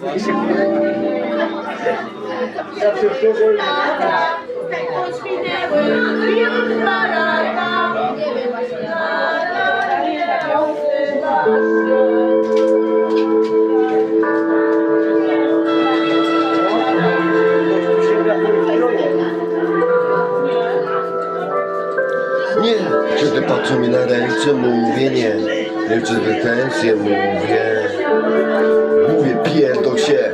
Nie, kiedy patrzą mi na ręce, mówię nie. Nie przez pretensje mówię. Mówię pierdol się.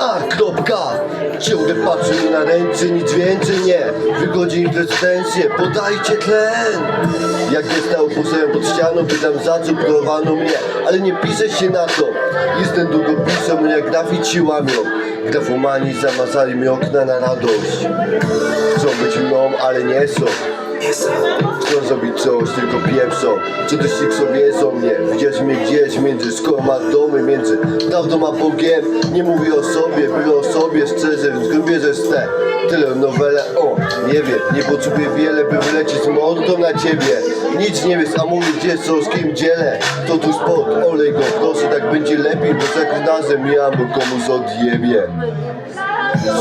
A, kropka. Ciągle patrzą mi na ręce, nic więcej nie. Wygodzi im pretensje, podajcie tlen. Jak stał posełem pod ścianą, pytam za co próbowano mnie. Ale nie piszę się na to. Jestem długopisem, jak grafici łamią. Grafomani zamazali mi okna na radość. Chcą być mną, ale nie są. Chcą zrobić coś, tylko pieprzą do sik sobie są mnie. Widziałeś mnie gdzieś między szkołą a domy Między prawdą a Bogiem. Nie mówię o sobie, mówię o sobie szczerze Więc grubię, że ste Tyle nowele, o, nie wiem. Nie potrzebuję wiele, by wylecieć mordą na ciebie. Nic nie wiesz, a mówię gdzie co, z kim dzielę. To tu spot, olej go, proszę, tak będzie lepiej Bo za każdym razem ja mu komuś odjebie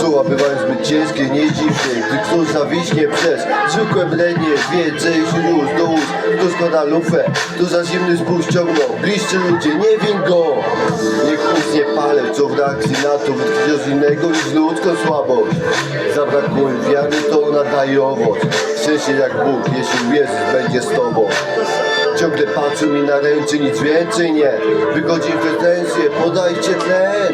Słowa bywają zbyt ciężkie, nie dziwnie Gdy ktoś zawiśnie przez zwykłe brednie Więcej już do ust Kto składa lufę, to za zimny spół ściągnął Bliscy ludzie, nie win go. Niech usnie palec, co w reakcji na to Wytknie z innego niż ludzką słabość. Zabrakło im wiary, to ona daje owoc. Szczęście jak Bóg, jeśli wierzysz, będzie z tobą. Ciągle patrzą mi na ręce, nic więcej nie. Wygodzi im pretensje, podajcie tlen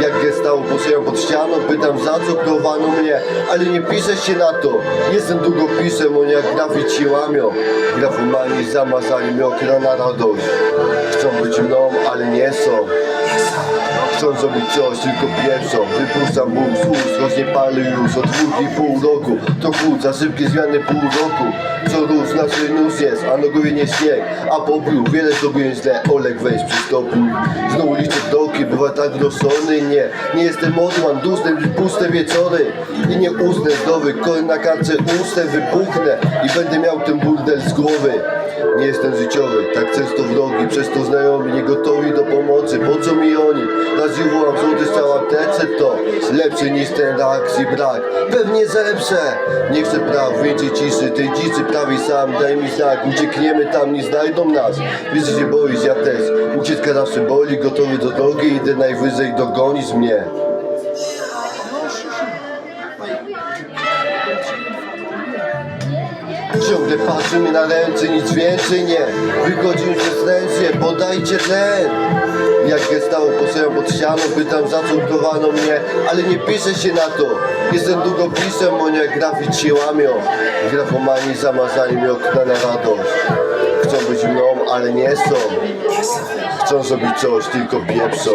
jak gestało poseją pod ścianą, pytam za co próbowano mnie? Ale nie piszę się na to, jestem długopisem, oni jak grafici łamią. Grafomani zamazali mi okna na radość. Chcą być mną, ale nie są. Chcą zrobić coś, tylko pieprzą. Wypuszczam ból z ust, nie palę już Od dwóch i pół roku. To chłód za szybkie zmiany pół roku. Co róż, nasz nóż jest, a nogowie nie śnieg. A popiół, wiele zrobiłem źle. Olek weź przystopuj. Znowu liczę doki, bywa tak rozsądny Nie, nie jestem mam duszne puste wieczory. I nie usnę zdrowy, koń na karce ustę wybuchnę. I będę miał ten burdel z głowy. Nie jestem życiowy, tak często wrogi, przez to znajomi nie gotowi do pomocy. Po co mi oni? Raz ich lepszy niż ten reakcji brak. Pewnie zeprzę. Nie chcę praw, więcej ciszy, tej dzicy prawie sam, daj mi znak. Uciekniemy tam, nie znajdą nas. Wiesz, że się boisz, ja też. Ucieczka zawsze boli, gotowy do drogi, idę najwyżej, dogonisz mnie. Ciągle patrzy mi na ręce, nic więcej nie. Wygodzi mi pretensje, podajcie tlen. Jak gestało poseją pod ścianą, pytam za co próbowano mnie Ale nie piszę się na to. Jestem długopisem, nie grafit się łamią. Grafomani zamazali mi okna na radość. Chcą być mną, ale nie są. Chcą zrobić coś, tylko pieprzą